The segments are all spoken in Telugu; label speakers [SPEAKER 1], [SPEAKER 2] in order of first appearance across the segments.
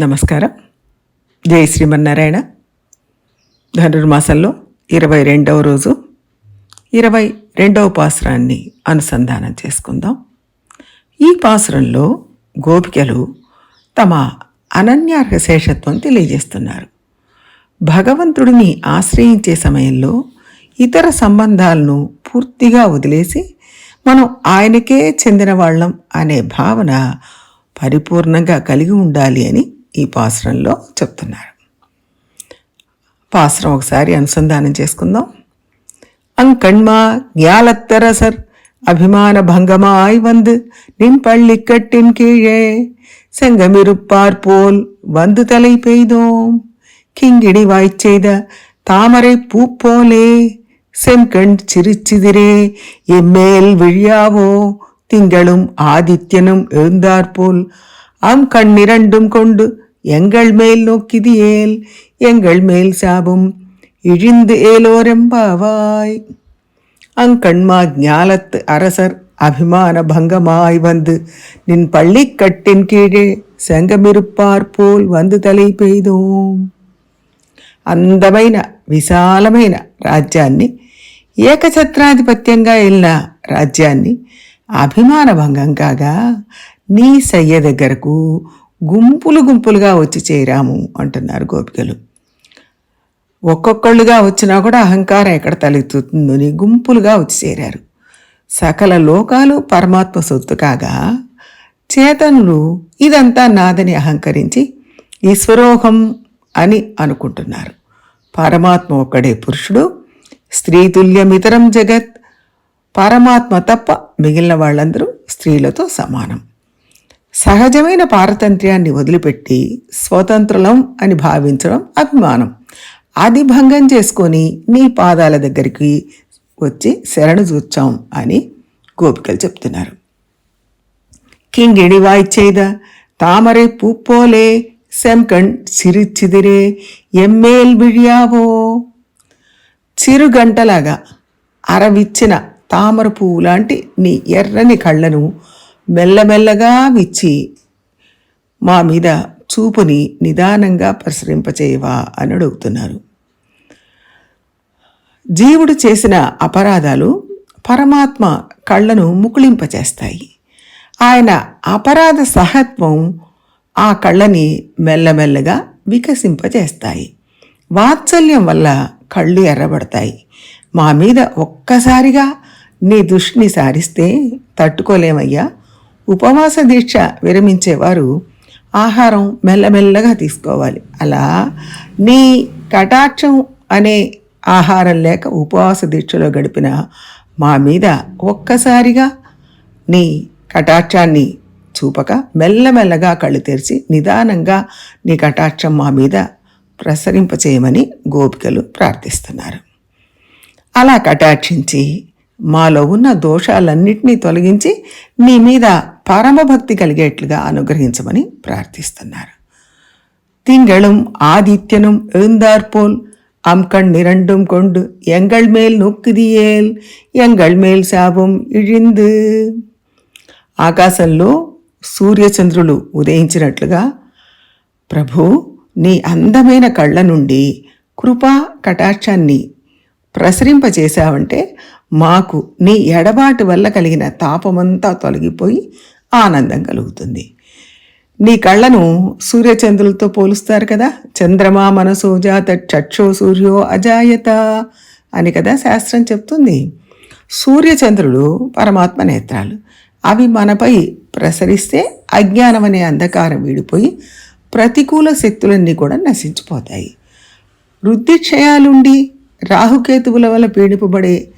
[SPEAKER 1] నమస్కారం. జై శ్రీమన్నారాయణ. ధనుర్మాసంలో ఇరవై రెండవ రోజు ఇరవై రెండవ పాసురాన్ని అనుసంధానం చేసుకుందాం. ఈ పాసురంలో గోపికలు తమ అనన్యార్హ శేషత్వం తెలియజేస్తున్నారు. భగవంతుడిని ఆశ్రయించే సమయంలో ఇతర సంబంధాలను పూర్తిగా వదిలేసి మనం ఆయనకే చెందిన వాళ్ళం అనే భావన పరిపూర్ణంగా కలిగి ఉండాలి అని ఈ పాసురంలో చెప్తున్నారు పాసురం ఒకసారి అనుసంధానం చేసుకుందాం அங்கண்மா ஞாலத்தரசர் அபிமான பங்கமாய் வந்து நின் பள்ளிக்கட்டின் கீழே செங்கமிருப்பார் போல் வந்து தலை பெய்தோம் கிங்கிடி வாய்ச்செய்த தாமரை பூ போலே செம்கண் சிரிச்சிதிரே எம்மேல் விழியாவோ திங்களும் ஆதித்யனும் எழுந்தாற்போல் அம் கண்ணிரண்டும் கொண்டு எங்கள் மேல் நோக்கிது ஏல் எங்கள் மேல் சாபம் இழிந்து ஏலோரெம்பாவாய் அங்கண்மா ஞாலத்து அரசர் அபிமான பங்கமாய் வந்து நின் பள்ளிக்கட்டின் கீழே செங்கமிருப்பார் போல் வந்து తలై పెయ్దోం అందమైన విశాలమైన రాజ్యాన్ని ఏకఛత్రాధిపత్యంగా వెళ్ళిన రాజ్యాన్ని అభిమాన భంగం కాగా నీ సయ్య దగ్గరకు గుంపులు గుంపులుగా వచ్చి చేరాము అంటున్నారు గోపికలు. ఒక్కొక్కళ్ళుగా వచ్చినా కూడా అహంకారం ఎక్కడ తలెత్తుతుందని గుంపులుగా వచ్చి చేరారు. సకల లోకాలు పరమాత్మ సొత్తు కాగా చేతనులు ఇదంతా నాదని అహంకరించి ఈశ్వరోహం అని అనుకుంటున్నారు. పరమాత్మ ఒక్కడే పురుషుడు స్త్రీతుల్యమితరం జగత్ పరమాత్మ తప్ప మిగిలిన వాళ్ళందరూ స్త్రీలతో సమానం. సహజమైన పారతంత్ర్యాన్ని వదిలిపెట్టి స్వతంత్రులం అని భావించడం అభిమానం. అది భంగం చేసుకొని నీ పాదాల దగ్గరికి వచ్చి శరణు చూచాం అని గోపికలు చెప్తున్నారు. కింగిడి వాయిచ్చేద తామரை పూప్పోలే సెంకణ్ చిరిచిదిరే ఎమ్మేల్ బిడియావో చిరుగంటలాగా అరవిచ్చిన తామర పువ్వు లాంటి నీ ఎర్రని కళ్ళను మెల్లమెల్లగా విచ్చి మా మీద చూపుని నిదానంగా ప్రసరింపచేయవా అని అడుగుతున్నారు. జీవుడు చేసిన అపరాధాలు పరమాత్మ కళ్ళను ముకుళింపచేస్తాయి. ఆయన అపరాధ సహత్వం ఆ కళ్ళని మెల్లమెల్లగా వికసింపచేస్తాయి. వాత్సల్యం వల్ల కళ్ళు ఎర్రబడతాయి. మా మీద ఒక్కసారిగా నీ దృష్టిని సారిస్తే తట్టుకోలేమయ్యా. ఉపవాస దీక్ష విరమించేవారు ఆహారం మెల్లమెల్లగా తీసుకోవాలి. అలా నీ కటాక్షం అనే ఆహారం లేక ఉపవాస దీక్షలో గడిపిన మా మీద ఒక్కసారిగా నీ కటాక్షాన్ని చూపక మెల్లమెల్లగా కళ్ళు తెరిచి నిదానంగా నీ కటాక్షం మా మీద ప్రసరింపచేయమని గోపికలు ప్రార్థిస్తున్నారు. అలా కటాక్షించి మాలో ఉన్న దోషాలన్నింటినీ తొలగించి నీ మీద పరమభక్తి కలిగేట్లుగా అనుగ్రహించమని ప్రార్థిస్తున్నారు. திங்களும் ஆதித்யனும் எழுந்தாற்போல் அம்கண் இரண்டும் కొండు எங்கள் மேல் நோக்குதியேல் எங்கள் మేల్ శాపం ఇழிందు. ఆకాశంలో సూర్యచంద్రులు ఉదయించినట్లుగా ప్రభు నీ అందమైన కళ్ళ నుండి కృపా కటాక్షాన్ని ప్రసరింపచేశావంటే మాకు నీ ఎడబాటు వల్ల కలిగిన తాపమంతా తొలగిపోయి ఆనందం కలుగుతుంది. నీ కళ్ళను సూర్యచంద్రులతో పోలుస్తారు కదా? చంద్రమా మనసో జాత చక్షో సూర్యో అజాయత అని కదా శాస్త్రం చెప్తుంది. సూర్యచంద్రుడు పరమాత్మ నేత్రాలు. అవి మనపై ప్రసరిస్తే అజ్ఞానం అనే అంధకారం వీడిపోయి ప్రతికూల శక్తులన్నీ కూడా నశించిపోతాయి. వృద్ధిక్షయాలుండి రాహుకేతువుల వల్ల పీడిపబడే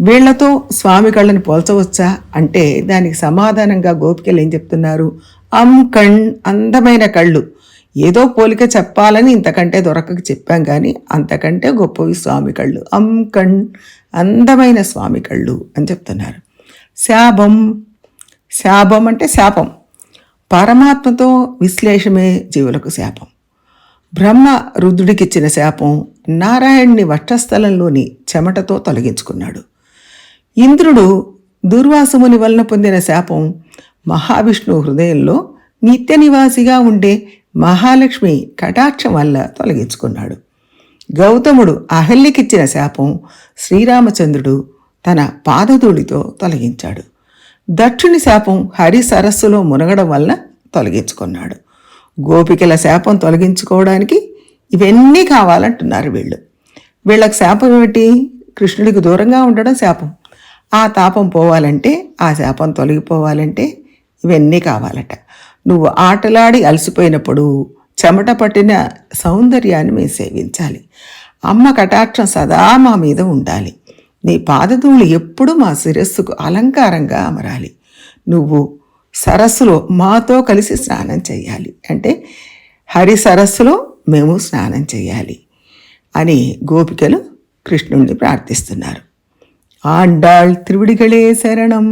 [SPEAKER 1] వీళ్ళతో స్వామి కళ్ళను పోల్చవచ్చా? అంటే దానికి సమాధానంగా గోపికలు ఏం చెప్తున్నారు? అం కణ్ అందమైన కళ్ళు. ఏదో పోలిక చెప్పాలని ఇంతకంటే దొరకక చెప్పాం కానీ అంతకంటే గొప్పవి స్వామి కళ్ళు. అం కణ్ అందమైన స్వామి కళ్ళు అని చెప్తున్నారు. శాపం శాపం అంటే శాపం. పరమాత్మతో విశ్లేషమే జీవులకు శాపం. బ్రహ్మ రుద్రుడికిచ్చిన శాపం నారాయణ్ణి వక్షస్థలంలోని చెమటతో తొలగించుకున్నాడు. ఇంద్రుడు దుర్వాసముని వలన పొందిన శాపం మహావిష్ణువు హృదయంలో నిత్య నివాసిగా ఉండే మహాలక్ష్మి కటాక్షం వల్ల తొలగించుకున్నాడు. గౌతముడు అహల్యకిచ్చిన శాపం శ్రీరామచంద్రుడు తన పాదధూళితో తొలగించాడు. దక్షుని శాపం హరి సరస్సులో మునగడం వల్ల తొలగించుకున్నాడు. గోపికల శాపం తొలగించుకోవడానికి ఇవన్నీ కావాలంటున్నారు వీళ్ళు. వీళ్ళకి శాపం ఏమిటి? కృష్ణుడికి దూరంగా ఉండడం శాపం. ఆ తాపం పోవాలంటే ఆ శాపం తొలగిపోవాలంటే ఇవన్నీ కావాలట. నువ్వు ఆటలాడి అలసిపోయినప్పుడు చెమట పట్టిన సౌందర్యాన్ని మేము సేవించాలి. అమ్మ కటాక్షం సదా మా మీద ఉండాలి. నీ పాదధూళి ఎప్పుడూ మా శిరస్సుకు అలంకారంగా అమరాలి. నువ్వు సరస్సులో మాతో కలిసి స్నానం చేయాలి. అంటే హరి సరస్సులో మేము స్నానం చేయాలి అని గోపికలు కృష్ణుణ్ణి ప్రార్థిస్తున్నారు. ఆండాళ్ త్రివిడిగళే శరణం.